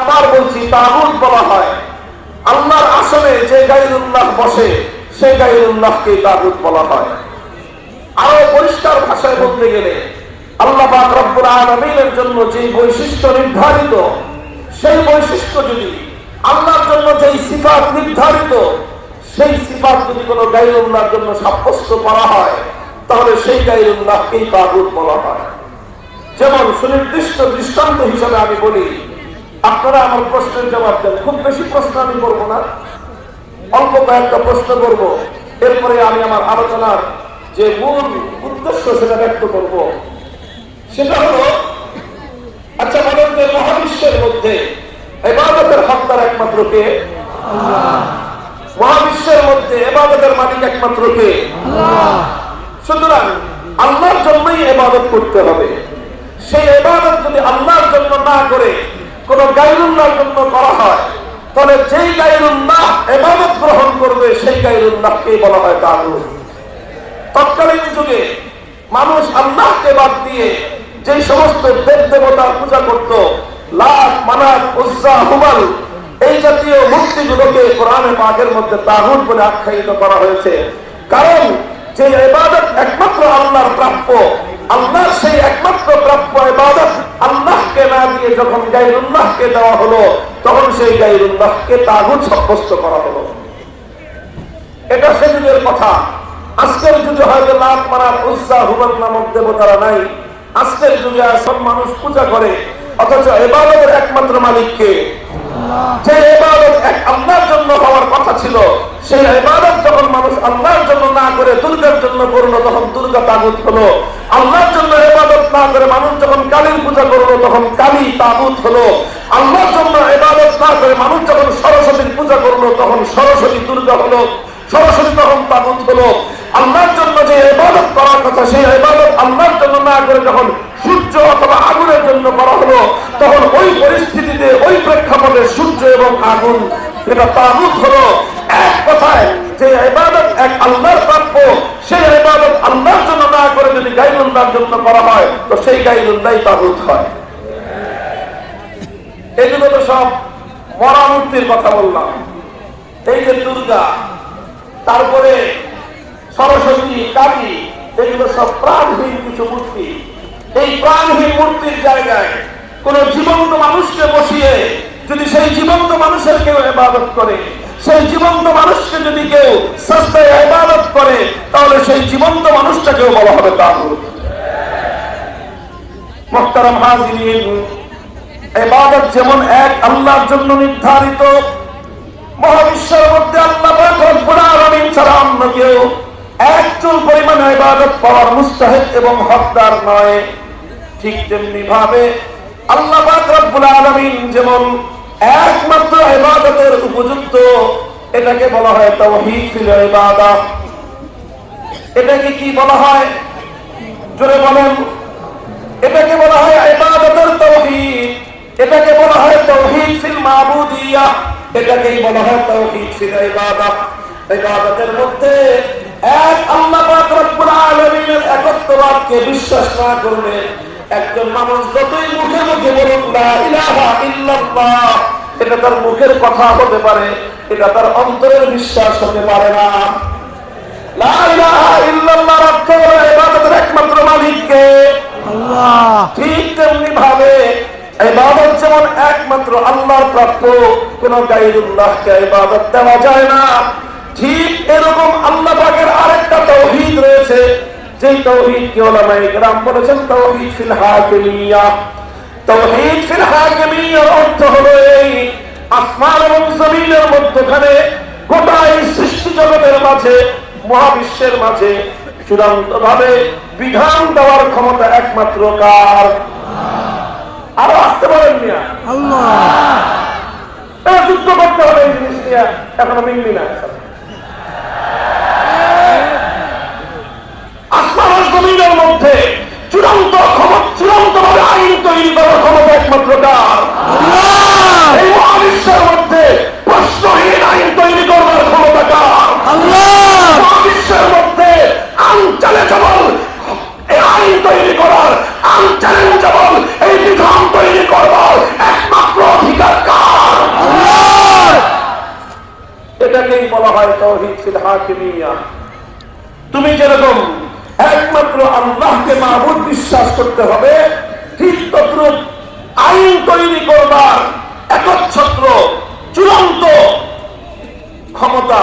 আবার বলছি, তাগুত বলা হয়। আল্লাহর আসনে যে গাইরুল্লাহ বসে সেই গাইরুল্লাহকে তাগুত বলা হয়। আরও পরিষ্কার ভাষায় বলতে গেলে, আল্লাহ রব্বুল আলামিনের জন্য যে বৈশিষ্ট্য নির্ধারিত, সেই বৈশিষ্ট্য যদি আল্লাহর জন্য যেই সিফাত নির্ধারিত, সেই সিফাত যদি কোনো গাইরুল্লাহর জন্য সাব্যস্ত করা হয়, তাহলে সেই গাইরুল্লাহকেই তাগুত বলা হয়। যেমন সুনির্দিষ্ট দৃষ্টান্ত হিসাবে আমি বলি আপনারা আমার প্রশ্নের জবাব দেন। খুব বেশি প্রশ্ন আমি করব না। অল্প কয়েকটা প্রশ্ন করব। এরপরে আমি আমার আলোচনার যে মূল উদ্দেশ্য সেটা ব্যক্ত করব। সেটা হলো আচ্ছা বলেন যে মহাবিশ্বের মধ্যে এবাদতের হকদার একমাত্র কে? মহাবিশ্বের মধ্যে এবাদতের মালিক একমাত্র কে? সুতরাং আল্লাহর জন্যই এবাদত করতে হবে। সেই এবাদত যদি আল্লাহর জন্য না করে কোন গাইরুল্লাহর জন্য করা হয় তাহলে যেই গাইরুল্লাহ এবাদত গ্রহণ করবে, সেই গাইরুল্লাহকেই বলা হয় তাগুত তৎকালীন যুগে মানুষ আল্লাহকে বাদ দিয়ে যে সমস্ত দেব দেবতার পূজা করত, লাখ মানাত উজ্জা হুমাল, এই জাতীয় মূর্তিগুলোকে কোরআনে পাকের মধ্যে তাহুদ বলে আখ্যায়িত করা হয়েছে। কারণ যে ইবাদত একমাত্র আল্লাহর প্রাপ্য আল্লাহর সেই একমাত্র প্রাপ্য ইবাদত আল্লাহকে না দিয়ে যখন গাইরুল্লাহকে দেওয়া হলো, তখন সেই গাইরুল্লাহকে তাগুদ সাব্যস্ত করা হলো। এটা সে যুগের কথা। আজকের যুগে হয়তো লাভ মারার উৎসাহ হুবল নামক দেবতারা নাই। আজকের যুগে সব মানুষ পূজা করে, অথচ এবাদতের একমাত্র মালিককে। যে এবাদত এক আল্লাহর জন্য হওয়ার কথা ছিল, সেই এবাদত যখন মানুষ আল্লাহর জন্য না করে দুর্গার জন্য করল, তখন দুর্গা তাগুত হলো। আল্লাহর জন্য এবাদত না করে মানুষ যখন কালীর পূজা করল, তখন কালী তাগুত হলো। আল্লাহর জন্য এবাদত না করে মানুষ যখন সরস্বতীর পূজা করল, তখন সরস্বতী দুর্গা হলো। সরাসরি তখন তাগুত হলো। আল্লাহর জন্য যে ইবাদত করার কথা, সেই ইবাদত আল্লাহর জন্য না করে যখন সূর্য অথবা আগুনের জন্য করা হলো, তখন ওই পরিস্থিতিতে, ওই প্রেক্ষাপটে সূর্য এবং আগুন, এটা তাগুত হলো। এক কথায়, যে ইবাদত এক আল্লাহর প্রাপ্য, সেই ইবাদত আল্লাহর জন্য না করে যদি গাইরুল্লাহর জন্য করা হয়, তো সেই গাইরুল্লাহ তাগুত হয়। এগুলো তো সব মরা মূর্তির কথা বললাম। এই যে দুর্গা, তারপরে সরস্বতী, কালী এগুলো সব প্রাণহীন কিছু মূর্তি। এই প্রাণহীন মূর্তির জায়গায় কোন জীবন্ত মানুষকে বসিয়ে যদি সেই জীবন্ত মানুষের কেউ এবাদত করে জীবন্ত মানুষকে যদি কেউ সস্তায় এবাদত করে, তাহলে সেই জীবন্ত মানুষটাকেও বলা হবে এবাদত যেমন এক আল্লাহর জন্য নির্ধারিত, মহাবিশ্বের মধ্যে আল্লাহ পাক ছাড়া অন্য কেউ এক চুল পরিমাণে ইবাদত পাওয়ার মুস্তাহিদ এবং হকদার নয়। ঠিক তেমনি ভাবে আল্লাহ পাক যেমন একমাত্র ইবাদতের এটাকে বলা হয় তাওহীদ ফিল এটাকে কি বলা হয়? জোরে বলেন। এটাকে বলা হয় ইবাদতের তাওহীদ। এটাকে বলা হয় তাওহীদ ফিল মাবুদিয়া। এটাকেই বলা হয় তাওহীদ ফিল ইবাদত ইবাদতের মধ্যে এক আল্লাহ পাক রব্বুল আলামিনের একত্ববাদকে বিশ্বাস না করলে একজন মানুষ যতই মুখে মুখে বলুক, লা ইলাহা ইল্লাল্লাহ এটা তার মুখের কথা হতে পারে এটা তার অন্তরের বিশ্বাস হতে পারে না। একমাত্র মালিককে। ঠিক তেমনি ভাবে ইবাদত যেমন একমাত্র আল্লাহর প্রাপ্য কোন গাইরুল্লাহকে ইবাদত দেওয়া যায় না। ঠিক এরকম আল্লাহ পাকের আরেকটা তৌহিদ রয়েছে যেই তৌহিদ কে ওলামায়ে কেরাম বলেছেন তৌহিদ ফিল হাকিমিয়া। তৌহিদ ফিল হাকিমিয়ার অর্থ হলো এই আসমান এবং জমিনের মধ্যখানে গোটা এই সৃষ্টি জগতের মাঝে মহাবিশ্বের মাঝে চূড়ান্ত ভাবে বিধান দেওয়ার ক্ষমতা একমাত্র কার? আরও আসতে পারেন মিয়া। যুদ্ধ করতে হবে এই জিনিস নিয়ে এখনও না। আসমান জমিনের মধ্যে চূড়ান্ত ক্ষমতা চূড়ান্ত ভাবে তৈরি করার ক্ষমতা একমাত্র তার। এই মহাবিশ্বের মধ্যে প্রশ্নহীন আইন তৈরি করবার ক্ষমতা কার? মহাবিশ্বের মধ্যে যেমন আইন তৈরি করার আঞ্চলে যেমন এই বিধান তৈরি করবার একমাত্র অধিকার কার? এটাকেই বলা হয় তৌহিদ সিদ্ধাকিমিয়া তুমি যেরকম একমাত্র আল্লাহকে মাহবুদ বিশ্বাস করতে হবে ঠিক আইন তৈরি করবার একচ্ছত্র চূড়ান্ত ক্ষমতা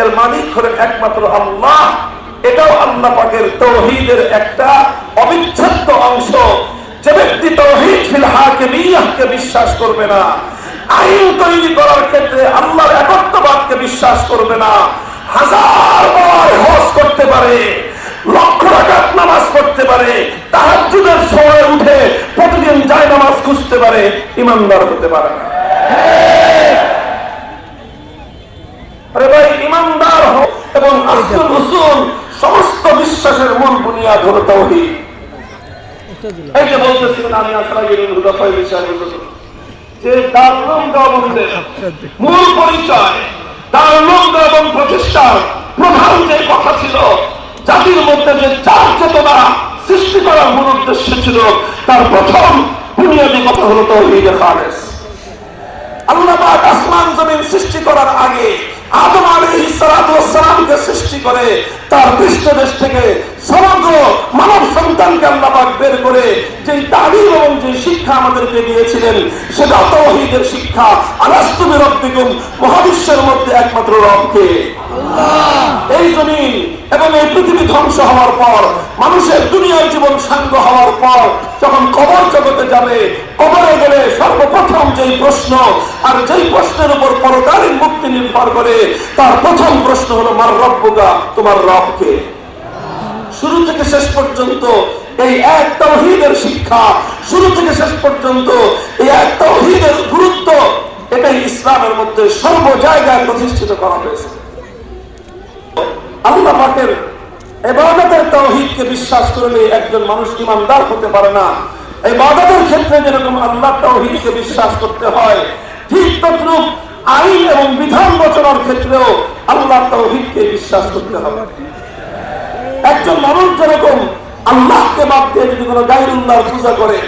এর মালিক হলেন একমাত্র আল্লাহ। এটাও আল্লাহ পাকের তৌহিদের একটা অবিচ্ছেদ্য অংশ। যে ব্যক্তি তৌহিদ ফিল হাকিমিয়াহকে বিশ্বাস করবে না। আইন তৈরি করার ক্ষেত্রে আল্লাহর একত্ববাদকে বিশ্বাস করবে না। হাজার বার হজ করতে পারে। লক্ষ রাকাত নামাজ পড়তে পারে, তাহাজ্জুদের সময় উঠে প্রতিদিন যায় নামাজ খুঁজতে পারে, ইমানদার হতে পারে যে বলতেছিলেন, আমি মূল পরিচয় দারুম এবং প্রতিষ্ঠার প্রধান যে কথা ছিল জাতির মধ্যে যে চার চেতনা সৃষ্টি করার মূল উদ্দেশ্য ছিল, তার প্রথম বুনিয়াদী কথা হলো তৌহিদে খালেস। আল্লাহ পাক আসমান জমিন সৃষ্টি করার আগে আদম আলী সালামকে সৃষ্টি করে তার পৃষ্ঠদেশ থেকে মানব সন্তানকে আল্লাপাক বের করে যে তালিম এবং যে শিক্ষা আমাদেরকে দিয়েছিলেন সেটা তৌহিদের শিক্ষা আলাস্তু বিরব্বিকুম মহাবিশ্বের মধ্যে একমাত্র রবকে। এই জমিন এবং এই পৃথিবী ধ্বংস হওয়ার পর মানুষের দুনিয়ার জীবন সাঙ্গ হওয়ার পর যখন কবর জগতে যাবে কবরে গেলে সর্বপ্রথম যেই প্রশ্ন আর যেই প্রশ্নের উপর পরকালীন মুক্তি নির্ভর করে তার প্রথম প্রশ্ন হলো মার রব্বুকা? তোমার রবকে। শুরু থেকে শেষ পর্যন্ত এই এক তৌহিদের শিক্ষা, শুরু থেকে শেষ পর্যন্ত এই এক তৌহিদের গুরুত্ব এটাই ইসলামের মধ্যে সর্ব জায়গায় প্রতিষ্ঠিত করা হয়েছে। আল্লাহ পাকের এবাদতের তৌহিদকে বিশ্বাস করলে একজন মানুষ ইমানদার হতে পারে না। এবাদতের ক্ষেত্রে যেরকম আল্লাহ তৌহিদকে বিশ্বাস করতে হয়, ঠিক তদ্রুপ আইন এবং বিধান রচনার ক্ষেত্রেও আল্লাহ তৌহিদকে বিশ্বাস করতে হবে। একজন মানুষ যেরকম আল্লাহকে বাদ দিয়ে যদি কোনো গাইরুল্লাহর পূজা করে,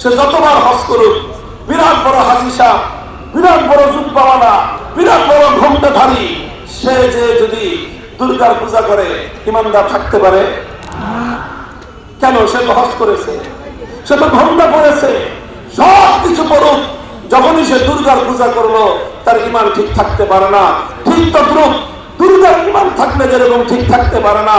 সে যতবার হজ করুক, বিরাট বড় হাসিসা, বিরাট বড় জুব্বাওয়ালা, বিরাট বড় ঘন্টাধারী সে যে যদি দুর্গার পূজা করে, ইমানদার থাকতে পারে? কেন? সে তো হজ করেছে, সে তো ঘণ্টা করেছে সব কিছু করুক, যখনই সে দুর্গার পূজা করল, তার ইমান ঠিক থাকতে পারে না। ঠিক তদ্রুপ দুর্গার ইমান থাকলে যেরকম ঠিক থাকতে পারে না